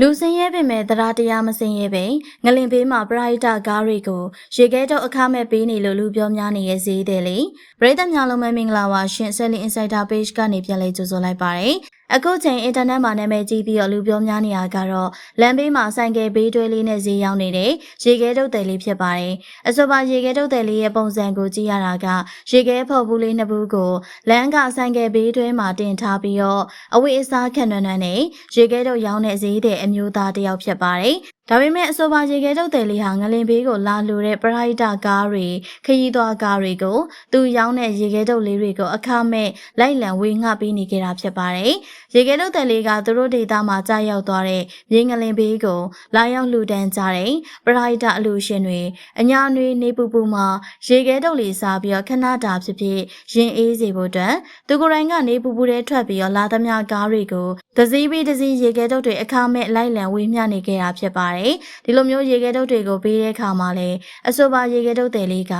လူစင်းရဲပင်မဲ့တရားတရားမစင်ရဲပင်ငလင်ဘေးမှာပရိုက်တာကားတွေကိုရေခဲတော့အခမဲ့ပေးနေလို့လူပြောများနေရဲ့ဈေးတယ်လေပရိသတ်များလုံးပဲမင်္ဂလာပါရှင်ဆယ်လီ Insider Page ကနေပြန်လဲကြိုဆိုလိုက်ပါတယ် အခုချိန်အင်တာနက်မှာနာမည်ကြီးပြီးတော့လူပြောများနေတာကတော့လမ်းဘေးမှာဆိုင်ကယ်ဘေးတွဲလေးနဲ့ဈေးရောက်နေတဲ့ရေခဲတုတ်တယ်လေးဖြစ်ပါတယ်အဆိုပါရေခဲတုတ်တယ်လေးရဲ့ပုံစံကိုကြည့်ရတာကရေခဲဖော်ဘူးလေးနှစ်ဘူးကိုလမ်းကဆိုင်ကယ်ဘေးတွဲမှာတင်ထားပြီးတော့အဝိအစားခံနွမ်းနွမ်းနဲ့ရေခဲတုတ်ရောင်းတဲ့ဈေးတဲ့အမျိုးသားတစ်ယောက်ဖြစ်ပါတယ်။ ဒါပေမဲ့အဆိုပါရေခဲတုတ်တယ်လေးဟာငလင်ဘေးကိုလာလိုတဲ့ပရိုက်တာကားတွေခရီးသွားကားတွေကိုသူရောင်းတဲ့ရေခဲတုတ်လေးတွေကိုအခမဲ့လိုက်လံဝေငှပေးနေကြတာဖြစ်ပါတယ်။ရေခဲတုတ်တယ်လေးကသူတို့ဒေသမှာကြာရောက်သွားတဲ့ရေငလင်ဘေးကိုလာရောက်လှူဒန်းကြတဲ့ပရိုက်တာအလူရှင်တွေအညာနွေနေပူပူမှာရေခဲတုတ်လေးစားပြီးတော့ခဏတာဖြစ်ဖြစ်ရင်အေးစေဖို့အတွက်သူကိုယ်တိုင်ကနေပူပူတဲ့ထွက်ပြီးတော့လာသမျှကားတွေကိုဒစည်းပြီးဒစည်းရေခဲတုတ်တွေအခမဲ့လိုက်လံဝေမျှနေခဲ့တာဖြစ်ပါတယ်။ဒီလိုမျိုးရေခဲတုတ်တွေကိုပေးတဲ့အခါမှာလည်းအဆိုပါရေခဲတုတ်တွေလေးက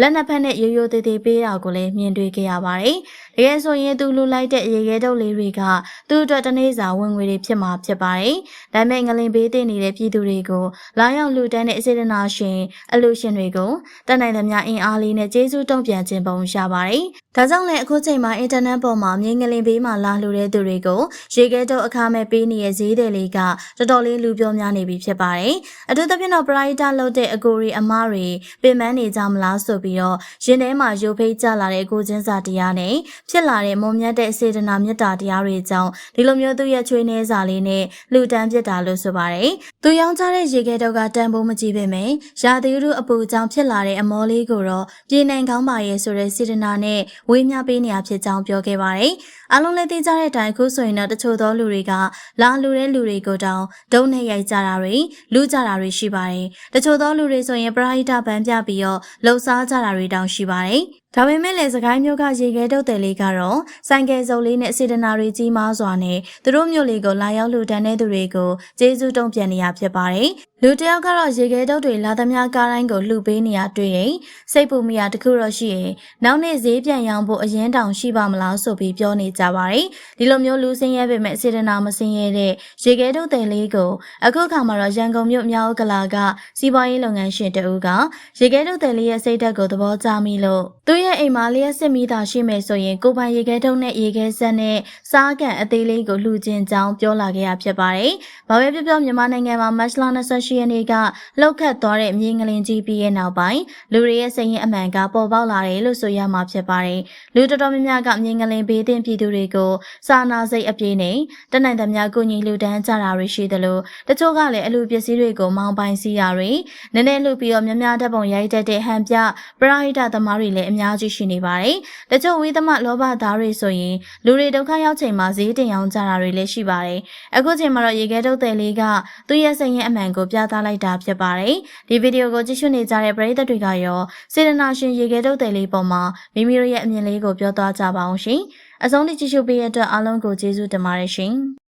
လက်နှစ်ဖက်နဲ့ရိုးရိုးသေးသေးပေးတာကိုလည်းမြင်တွေ့ခဲ့ရပါတယ်။တကယ်ဆိုရင်သူလူလိုက်တဲ့ရေခဲတုတ်လေးတွေကသူ့အတွက်တနေ့စာဝင်ငွေတွေဖြစ်မှာဖြစ်ပါတယ်။ဒါပေမဲ့ငလင်ပေးတင်နေတဲ့ပြည်သူတွေကိုလာရောက်လူတန်းတဲ့စေတနာရှင်အလူရှင်တွေကိုတတ်နိုင်သမျှအင်အားလေးနဲ့ကျေးဇူးတုံ့ပြန်ခြင်းပုံရပါတယ်။ဒါကြောင့်လည်းအခုချိန်မှာအင်တာနက်ပေါ်မှာမြင်းငလင်ပေးမှာလာလူတဲ့သူတွေကိုရေခဲတုတ်အခမဲ့ပေးနေတဲ့ဈေးတယ်လေးကတော်တော်လေးလူပြောများနေပြီဖြစ်ပါတယ်။အထူးသဖြင့်တော့ပရိုက်တာလုပ်တဲ့အကိုရီအမတွေပင်ပန်းနေကြမလားဆိုပြီးတော့ရင်ထဲမှာရုပ်ဖိတ်ကျလာတဲ့ကိုချင်းစာတရားနဲ့ဖြစ်လာတဲ့မုံမြတ်တဲ့စေတနာမေတ္တာတရားတွေကြောင့်ဒီလိုမျိုးသူ့ရဲ့ချွေးနှဲစာလေးနဲ့လူတန်းပြစ်တာလို့ဆိုပါတယ်။သူရောင်းချတဲ့ရေခဲတုတ်ကတန်ဖိုးမကြီးပေမဲ့ရာသီဥတုအပူကြောင့်ဖြစ်လာတဲ့အမောလေးကိုတော့ပြည်နိုင်ကောင်းပါရဲ့ဆိုတဲ့စေတနာနဲ့ဝေးမြပေးနေရဖြစ်ကြောင်းပြောခဲ့ပါတယ်။အားလုံးလည်းသိကြတဲ့အတိုင်းအခုဆိုရင်တော့တချို့သောလူတွေကလာလူတဲ့လူတွေကိုတောင်ဒုံနဲ့ရိုက်ကြတာတွေလူကြတာတွေရှိပါတယ်။တချို့သောလူတွေဆိုရင်ပရာဟိတဗန်းပြပြီးတော့လှုပ်ရှားကြတာတွေတောင်ရှိပါတယ်။ ဒါပေမဲ့လည်းစကိုင်းမျိုးကရေခဲတုတ်တယ်လေးကတော့ဆိုင်ကယ်စုံလေးနဲ့စေတနာတွေကြီးမားစွာနဲ့သူတို့မျိုးလေးကိုလာရောက်လူတန်းတဲ့သူတွေကိုကျေးဇူးတုံ့ပြန်နေရဖြစ်ပါတယ်။လူတယောက်ကတော့ရေခဲတုတ်တွေလာသမျှကားတိုင်းကိုလှူပေးနေရတွေ့တယ်။စိတ်ပူမိရတခုတော့ရှိရင်နောက်နေ့ဈေးပြန်ရောင်းဖို့အရင်တောင်ရှိပါမလားဆိုပြီးပြောနေကြပါတယ်။ဒီလိုမျိုးလူစင်းရဲပေမဲ့စေတနာမစင်းရဲတဲ့ရေခဲတုတ်တယ်လေးကိုအခုခါမှာတော့ရန်ကုန်မြို့မြောက်ဥက္ကလာကစီးပွားရေးလုပ်ငန်းရှင်တဦးကရေခဲတုတ်တယ်လေးရဲ့စိတ်ဓာတ်ကိုသဘောကျမိလို့သူ့ရဲ့အိမ်မှာလျှက်စစ်မိတာရှိမယ်ဆိုရင်ကိုပိုင်ရေခဲတုတ်နဲ့ရေခဲဆက်နဲ့စားကန်အသေးလေးကိုလှူခြင်းကြောင်းပြောလာခဲ့ရဖြစ်ပါတယ်။ဘာပဲပြောပြောမြန်မာနိုင်ငံမှာမတ်လ28ရက်နေ့ကလှုပ်ခတ်သွားတဲ့မြေငလင်ကြီးပြီးရဲ့နောက်ပိုင်းလူတွေရဲ့စိတ်ရင်းအမှန်ကပေါ်ပေါက်လာတယ်လို့ဆိုရမှာဖြစ်ပါတယ်။လူတော်တော်များများကမြေငလင်ဘေးတင်ပြည်သူတွေကိုစာနာစိတ်အပြည့်နဲ့တနိုင်သမျှကိုညီလူတန်းကြတာတွေရှိသလိုတချို့ကလည်းအလူပစ္စည်းတွေကိုမောင်းပိုင်စီရတွေနည်းနည်းလှုပ်ပြီးတော့များများတပ်ပုံရိုက်တတ်တဲ့ဟန်ပြပရာဟိတသမားတွေလည်းအများကြီးရှိနေပါတယ်။တချို့ဝိသမလောဘသားတွေဆိုရင်လူတွေဒုက္ခရောက်ချိန်မှာဈေးတင်အောင်ကြတာတွေလည်းရှိပါတယ်။အခုချိန်မှာတော့ရေခဲတုတ်တယ်လေးကသူ့ရဲ့စိတ်ရင်းအမှန်ကိုပြသလိုက်တာဖြစ်ပါတယ်။ဒီဗီဒီယိုကိုကြည့်ရှုနေကြတဲ့ပရိသတ်တွေကရောစေတနာရှင်ရေခဲတုတ်တယ်လေးပေါ်မှာမိမိတို့ရဲ့အမြင်လေးကိုပြောသွားကြပါအောင်ရှင်။အဆုံးထိကြည့်ရှုပေးရတဲ့အတွက်အားလုံးကိုကျေးဇူးတင်ပါတယ်ရှင်။